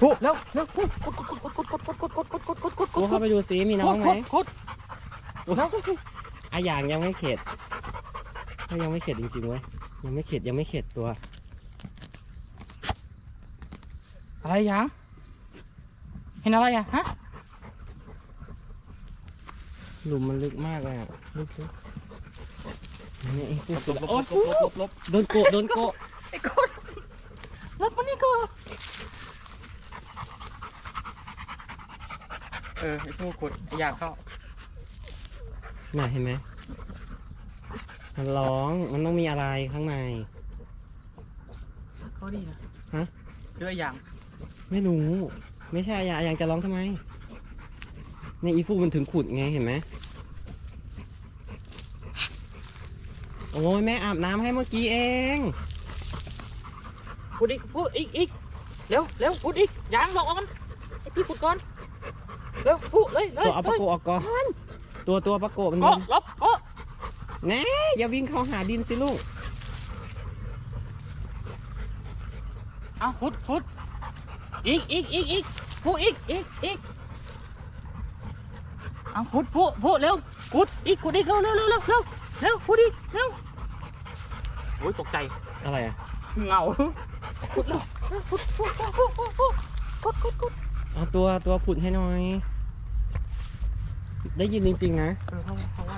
พูแล้วแล้วพูกดกดกดกดกดกดกดกดกดกดกดกดกูเข้าไปดูซิมีน้องไหมกดแล้วอะอย่างยังไม่เข็ดก็ยังไม่เข็ดจริงๆเว้ยยังไม่เข็ดยังไม่เข็ดตัว อะไรยังเห็นอะไรอะฮะหลุมมันลึกมากเลยอะลึกลึกนี่ไอ้กูโอ้ยโดนโกะโดนโกะไอ้คนรับมันนี่ก่อน เออไอ้พวกขุดไอ้ยางเข้า น่ะเห็นไหมมันร้องมันต้องมีอะไรข้างใน เขาดีนะฮะเรืออย่างไม่รู้ ไม่ใช่อะอย่างอย่างจะร้องทำไมเนี่ยอีฟูมันถึงขุดไงเห็นไหมโอ้ยแม่อาบน้ำให้เมื่อกี้เองขุดอีกพูดอีกอีกเร็วเร็วขุดอีกยางหลอกเอามันไอ้พี่ขุดก่อน เร็วกูเลยเลยตัวเอาปะโกะออกก่อนตัวตัวปะโกะมันก็ลบก็แน่อย่าวิ่งเข้าหาดินสิลูกเอาพุดพุดอีกอีกอีกอีกผู้อีกอีกอีกเอาพุดผู้ผู้เร็วพุดอีกกูดิเร็วเร็วเร็วเร็วเร็วเร็วผู้ดิเร็วโอ้ยตกใจอะไรอะเงาพุดเร็วพุดพุดพุดพุดพุดพุดพุด เอาตัวตัวขุดให้หน่อย ได้ยินจริงๆนะ เออเขาเขาว่า